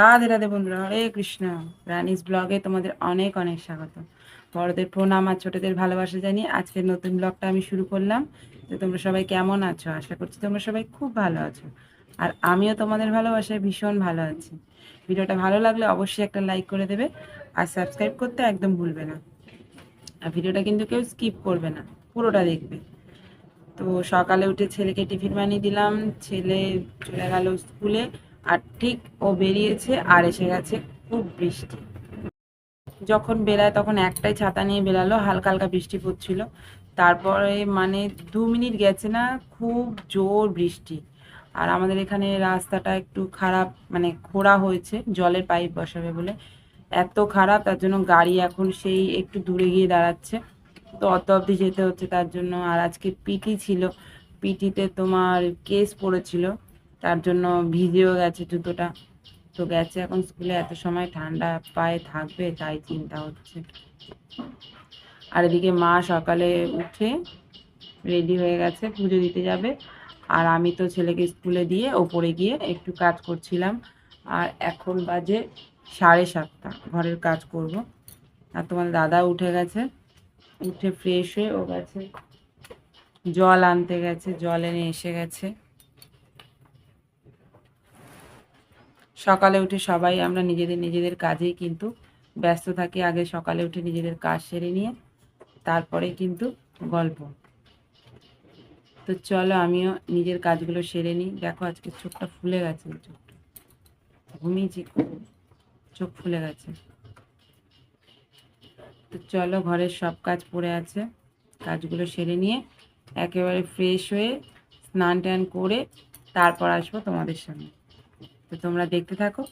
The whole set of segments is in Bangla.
রাধে রাধে বন্ধুরা, হরে কৃষ্ণ। রানিস ব্লগে তোমাদের অনেক অনেক স্বাগত। বড়দের প্রণাম আর ছোটদের ভালোবাসা জানিয়ে আজকের নতুন ব্লগটা আমি শুরু করলাম। তো তোমরা সবাই কেমন আছো? আশা করছি তোমরা সবাই খুব ভালো আছো। আর আমিও তোমাদের ভালোবাসায় ভীষণ ভালো আছি। ভিডিওটা ভালো লাগলে অবশ্যই একটা লাইক করে দেবে আর সাবস্ক্রাইব করতে একদম ভুলবে না। আর ভিডিওটা কিন্তু কেউ স্কিপ করবে না, পুরোটা দেখবে। তো সকালে উঠে ছেলেকে টিফিন বানিয়ে দিলাম। ছেলে চলে গেল স্কুলে। আর ঠিক ও বেরিয়েছে আর এসে গেছে খুব বৃষ্টি। যখন বেরায় তখন একটাই ছাতা নিয়ে বেরালো হালকা হালকা বৃষ্টি পড়ছিল। তারপরে মানে দু মিনিট গেছে না, খুব জোর বৃষ্টি। আর আমাদের এখানে রাস্তাটা একটু খারাপ মানে খোঁড়া হয়েছে, জলের পাইপ বসাবে বলে। এত খারাপ, তার জন্য গাড়ি এখন সেই একটু দূরে গিয়ে দাঁড়াচ্ছে। তো অত অবধি যেতে হচ্ছে, তার জন্য আর আজকে পিটি ছিল। পিটিতে তোমার কেস পড়েছিল। তার জন্য ভিজেও গেছে জুতোটা। তো গেছে এখন স্কুলে, এত সময় ঠান্ডা পায়ে থাকবে, তাই চিন্তা হচ্ছে। আর এদিকে মা সকালে উঠে রেডি হয়ে গেছে, পুজো দিতে যাবে। আর আমি তো ছেলেকে স্কুলে দিয়ে ওপরে গিয়ে একটু কাজ করছিলাম। আর এখন বাজে সাড়ে সাতটা, ঘরের কাজ করব। আর তোমার দাদা উঠে গেছে, উঠে ফ্রেশ হয়ে ও গেছে। জল আনতে গেছে, জল এনে এসে গেছে। সকালে উঠে সবাই আমরা নিজেদের নিজেদের কাজেই কিন্তু ব্যস্ত থাকি। আগে সকালে উঠে নিজেদের কাজ সেরে নিয়ে তারপরে কিন্তু গল্প। তো চলো আমিও নিজের কাজগুলো সেরে নিই। দেখো আজকে চোখটা ফুলে গেছে চোখটা। ঘুমিয়েছি চোখ ফুলে গেছে। তো চলো ঘরের সব কাজ পড়ে আছে। কাজগুলো সেরে নিয়ে একেবারে ফ্রেশ হয়ে স্নান টান করে তারপর আসব তোমাদের সামনে। তো তোমরা দেখতে থাকো,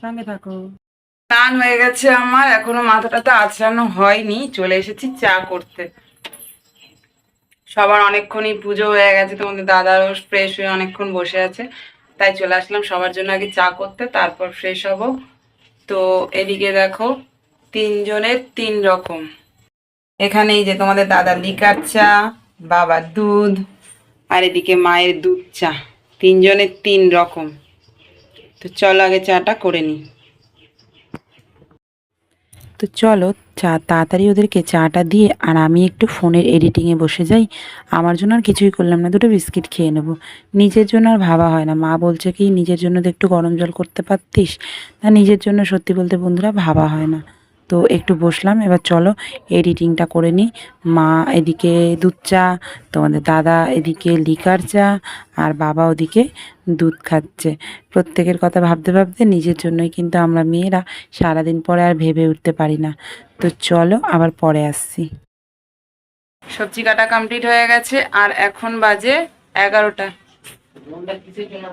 সঙ্গে থাকো। স্নান হয়ে গেছে আমার, এখনও মাথাটা তো আছড়ানো হয়নি, চলে এসেছি চা করতে। সবার অনেকক্ষণই পুজো হয়ে গেছে, তোমাদের দাদারও ফ্রেশ হয়ে অনেকক্ষণ বসে আছে, তাই চলে আসলাম সবার জন্য আগে চা করতে, তারপর ফ্রেশ হব। তো এদিকে দেখো, তিনজনের তিন রকম। এখানে এই যে তোমাদের দাদার লিকার চা, বাবার দুধ, আর এদিকে মায়ের দুধ চা, তিনজনের তিন রকম। তো চলো আগে চাটা করে নিই তো চলো, চা, তাড়াতাড়ি ওদেরকে চাটা দিয়ে আর আমি একটু ফোনের এডিটিংয়ে বসে যাই। আমার জন্য আর কিছুই করলাম না, দুটো বিস্কিট খেয়ে নেব। নিজের জন্য আর ভাবা হয় না। মা বলছে কি, নিজের জন্য তো একটু গরম জল করতে পারতিস। তা নিজের জন্য সত্যি বলতে বন্ধুরা ভাবা হয় না। তো একটু বসলাম, এবার চলো এডিটিংটা করে নিই। মা এদিকে দুধ চা, তোমাদের দাদা এদিকে লিকার চা, আর বাবা ওদিকে দুধ খাচ্ছে। প্রত্যেকের কথা ভাবতে ভাবতে নিজের জন্যই কিন্তু আমরা মেয়েরা সারাদিন পরে আর ভেবে উঠতে পারি না। তো চলো আবার পরে আসছি। সবজি কাটা কমপ্লিট হয়ে গেছে, আর এখন বাজে এগারোটা।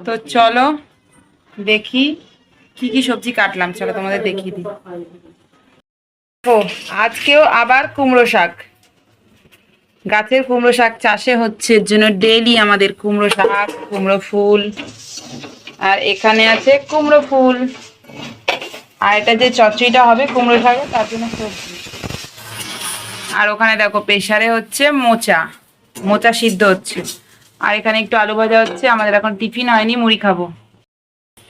তো চলো দেখি কি কি সবজি কাটলাম, চলো তোমাদের দেখিয়ে দিই। আজকেও আবার কুমড়ো শাক। গাছের কুমড়ো শাক চাষে হচ্ছে, এর জন্য ডেলি আমাদের কুমড়ো শাক, কুমড়ো ফুল, আর এখানে আছে কুমড়ো ফুল। আর এটা যে চচ্চড়িটা হবে কুমড়ো শাকে, তার জন্য সবজি। আর ওখানে দেখো প্রেশারে হচ্ছে মোচা। মোচা সিদ্ধ হচ্ছে। আর এখানে একটু আলু ভাজা হচ্ছে, আমাদের এখন টিফিন হয়নি, মুড়ি খাব।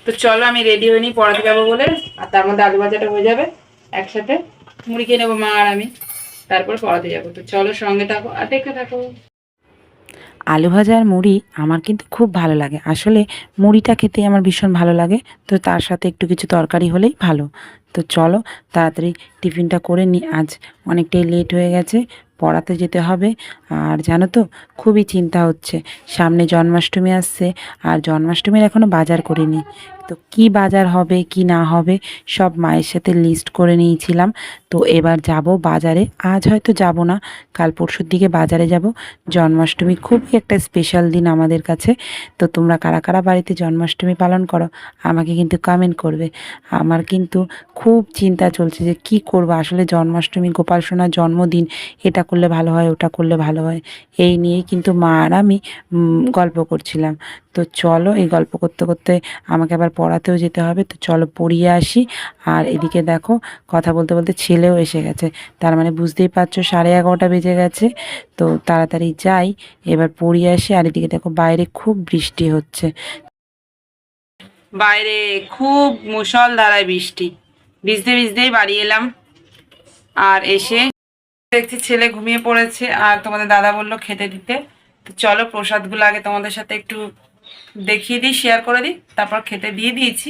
তো চলো, আমি রেডি নিই পড়াতে যাব বলে, আর তার মধ্যে আলু ভাজাটা হয়ে যাবে, একসাথে। মুড়ি খেয়ে নেব মা আর আমি। তারপরে পড়াতে যাব তো চলো সঙ্গে থাকো আর দেখতে থাকো। আলু ভাজার মুড়ি আমার কিন্তু খুব ভালো লাগে। আসলে মুড়িটা খেতে আমার ভীষণ ভালো লাগে। তো তার সাথে একটু কিছু তরকারি হলেই ভালো। তো চলো তাড়াতাড়ি টিফিনটা করে নিই। আজ অনেকটাই লেট হয়ে গেছে। পড়াতে যেতে হবে। আর জানো তো, খুবই চিন্তা হচ্ছে। সামনে জন্মাষ্টমী আসছে, আর জন্মাষ্টমীর এখনও বাজার করিনি। তো কি বাজার হবে, কি না হবে, সব মায়ের সাথে লিস্ট করে নিয়েছিলাম। তো এবার যাব বাজারে। আজ হয়তো যাব না, কাল পরশুর দিকে বাজারে যাব। জন্মাষ্টমী খুবই একটা স্পেশাল দিন আমাদের কাছে। তো তোমরা কারা কারা বাড়িতে জন্মাষ্টমী পালন করো, আমাকে কিন্তু কমেন্ট করবে। আমার কিন্তু খুব চিন্তা চলছে যে কি করব? আসলে জন্মাষ্টমী গোপাল সোনার জন্মদিন, এটা করলে ভালো হয়, ওটা করলে ভালো হয়। এই নিয়েই কিন্তু মা আর আমি গল্প করছিলাম। তো চলো এই গল্প করতে করতে আমাকে আবার পড়াতেও যেতে হবে। তো চলো পড়িয়ে আসি। আর এদিকে দেখো, কথা বলতে বলতে ছেলেও এসে গেছে। তার মানে বুঝতেই পারছ সাড়ে এগারোটা বেজে গেছে। তো তাড়াতাড়ি যাই, এবার পড়িয়ে আসি। আর এদিকে দেখো বাইরে খুব বৃষ্টি হচ্ছে। বাইরে খুব মুষলধারায় বৃষ্টি। ভিজতে ভিজতেই বাড়ি এলাম। আর এসে দেখছি ছেলে ঘুমিয়ে পড়েছে আর তোমাদের দাদা বলল খেতে দিতে। তো চলো প্রসাদগুলো আগে তোমাদের সাথে একটু দেখিয়ে দিই শেয়ার করে দিই, তারপর খেতে দিয়ে দিয়েছি।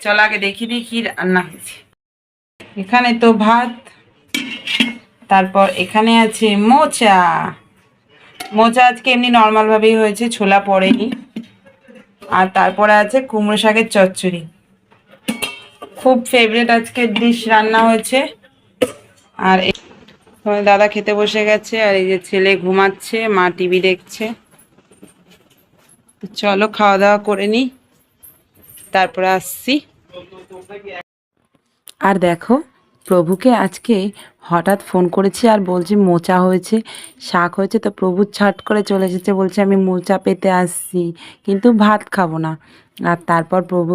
চলো আগে দেখিয়ে দিই কি রান্না হয়েছে। এখানে তো ভাত, তারপর এখানে আছে মোচা। মোচা আজকে এমনি নর্মালভাবেই হয়েছে, ছোলা পড়েনি। আর তারপরে আছে কুমড়ো শাকের চচ্চড়ি। খুব ফেভারিট আজকের ডিশ রান্না হয়েছে। আর তোমার দাদা খেতে বসে গেছে আর এই যে ছেলে ঘুমাচ্ছে, মা টিভি দেখছে। চলো খাওয়া দাওয়া করে নিই তারপরে আসছি। আর দেখো, প্রভুকে আজকে হঠাৎ ফোন করেছি আর বলছি মোচা হয়েছে, শাক হয়েছে, তো প্রভু ছাট করে চলে এসেছে, বলছে আমি মোচা পেতে আসছি, কিন্তু ভাত খাব না। আর তারপর প্রভু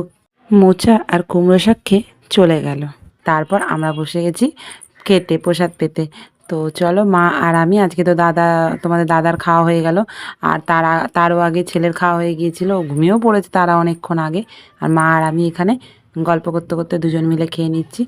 মোচা আর কুমড়ো শাক খেয়ে চলে গেল। তারপর আমরা বসে গেছি খেতে, প্রসাদ পেতে। তো চলো, মা আর আমি, আজকে তো দাদা, তোমাদের দাদার খাওয়া হয়ে গেল। আর তারা, তারও আগে ছেলের খাওয়া হয়ে গিয়েছিল ঘুমিয়েও পড়েছে তারা অনেকক্ষণ আগে। আর মা আর আমি এখানে গল্প করতে করতে দুজন মিলে খেয়ে নিচ্ছি।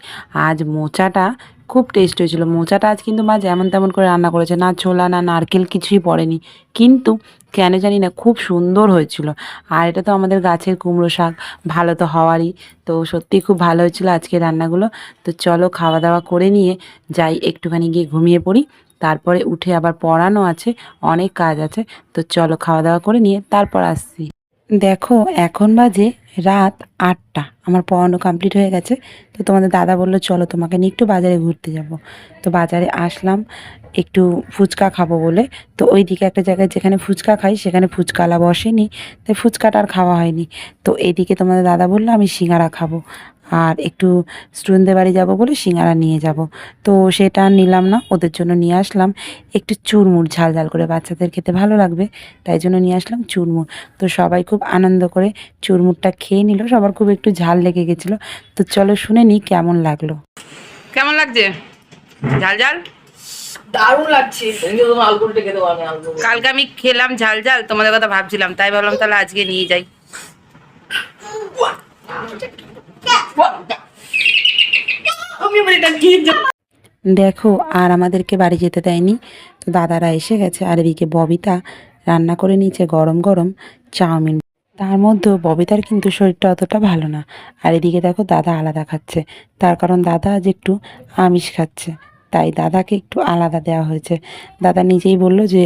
আজ মোচাটা খুব টেস্ট হয়েছিল। মোচাটা আজ কিন্তু মা যেমন তেমন করে রান্না করেছে। না ছোলা, না নারকেল, কিছুই পড়েনি। কিন্তু কেন জানি না খুব সুন্দর হয়েছিল। আর এটা তো আমাদের গাছের কুমড়ো শাক, ভালো তো হওয়ারই। তো সত্যি খুব ভালো হয়েছিল আজকে রান্নাগুলো। তো চলো খাওয়া দাওয়া করে নিয়ে যাই, একটুখানি গিয়ে ঘুমিয়ে পড়ি। তারপরে উঠে আবার পড়ানো আছে, অনেক কাজ আছে। তো চলো খাওয়া দাওয়া করে নিয়ে তারপর আসছি। দেখো, এখন বাজে রাত আটটা। আমার পড়ানো কমপ্লিট হয়ে গেছে। তো তোমাদের দাদা বলল, চলো তোমাকে নিয়ে একটু বাজারে ঘুরতে যাব। তো বাজারে আসলাম, একটু ফুচকা খাব বলে। তো ওই দিকে একটা জায়গায় যেখানে ফুচকা খাই, সেখানে ফুচকালা বসেনি। তাই ফুচকাটা আর খাওয়া হয়নি। তো এদিকে তোমাদের দাদা বলল, আমি সিঙ্গারা খাব। আর একটু স্টুডেন্টদের বাড়ি যাব বলে সিঙ্গারা নিয়ে যাব। তো সেটা নিলাম না ওদের জন্য নিয়ে আসলাম। একটু চুরমুর ঝাল ঝাল করে বাচ্চাদের খেতে ভালো লাগবে তাই জন্য নিয়ে আসলাম চুরমুর। তো সবাই খুব আনন্দ করে চুরমুরটা খেয়ে নিল সবার খুব একটু ঝাল লেগে গেছিল। তো চলো শুনে নিই কেমন লাগল। কেমন লাগছে? ঝাল ঝাল? দারুণ লাগছে। কালকে আমি খেলাম ঝাল ঝাল তোমাদের কথা ভাবছিলাম তাই ভাবলাম তাহলে আজকে নিয়ে যাই। দেখো, আর আমাদেরকে বাড়ি যেতে দেয়নি। তো দাদারা এসে গেছে, আর এদিকে ববিতা রান্না করে নিয়েছে গরম গরম চাউমিন। তার মধ্যেও ববিতার কিন্তু শরীরটা অতটা ভালো না। আর এদিকে দেখো, দাদা আলাদা খাচ্ছে। তার কারণ দাদা আজ একটু আমিষ খাচ্ছে। তাই দাদাকে একটু আলাদা দেওয়া হয়েছে। দাদা নিজেই বলল যে,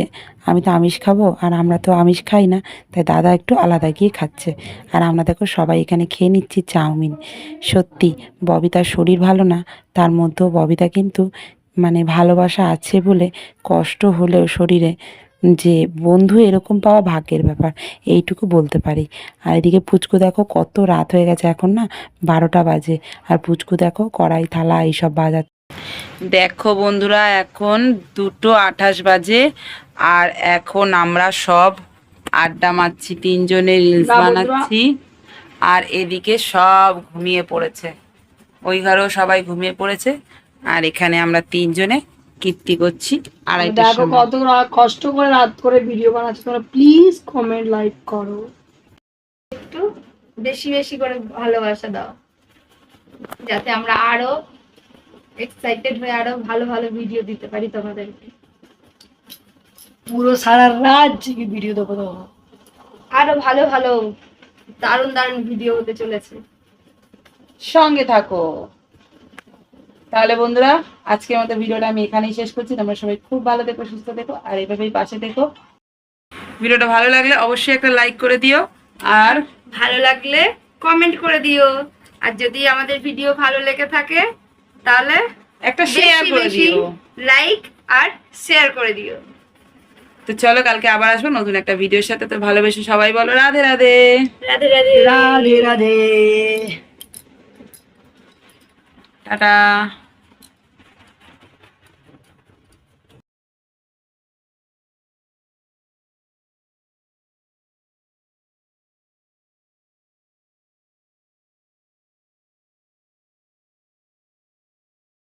আমি তো আমিষ খাব আর আমরা তো আমিষ খাই না। তাই দাদা একটু আলাদা গিয়ে খাচ্ছে। আর আমরা দেখো সবাই এখানে খেয়ে নিচ্ছি চাউমিন। সত্যি, ববিতার শরীর ভালো না, তার মধ্যেও ববিতা কিন্তু মানে ভালোবাসা আছে বলে কষ্ট হলেও শরীরে যে বন্ধু এরকম পাওয়া ভাগ্যের ব্যাপার, এইটুকু বলতে পারি। আর এদিকে পুচকু দেখো কত রাত হয়ে গেছে এখন না, বারোটা বাজে। আর পুচকু দেখো কড়াই, থালা, এইসব বাজা দেখো বন্ধুরা এখন দুটো আঠাশ বাজে আর এখন আমরা সব আড্ডা মারছি তিনজনে রিলস বানাচ্ছি আর এদিকে সব ঘুমিয়ে পড়েছে। ওই ঘরেও সবাই ঘুমিয়ে পড়েছে আর এখানে আমরা তিনজনে কীর্তি করছি আড়াইটার দেখো কত কষ্ট করে রাত করে ভিডিও বানাচ্ছো। তোমরা প্লিজ কমেন্ট লাইক করো। একটু বেশি বেশি করে ভালোবাসা দাও। যাতে আমরা আরও এক্সাইটেড হয়ে আরও ভালো ভালো ভিডিও দিতে পারি তোমাদেরকে। পুরো সারা রাত জেগে ভিডিও দেবো তোমার আরও ভালো ভালো দারুণ দারুণ ভিডিও হতে চলেছে। সঙ্গে থাকো। তাহলে বন্ধুরা আজকের মতো ভিডিওটা আমি এখানেই শেষ করছি। তোমরা সবাই খুব ভালো থেকো সুস্থ থেকো আর এভাবেই পাশে থেকো। ভিডিওটা ভালো লাগলে অবশ্যই একটা লাইক করে দিও আর ভালো লাগলে কমেন্ট করে দিও। আর যদি আমাদের ভিডিও ভালো লেগে থাকে তাহলে একটা শেয়ার করে দিও। লাইক আর শেয়ার করে দিও। তো চলো কালকে আবার আসব নতুন একটা ভিডিওর সাথে। তো ভালোবেসে সবাই বলো রাধে রাধে। রাধে রাধে। রাধে রাধে। টাটা।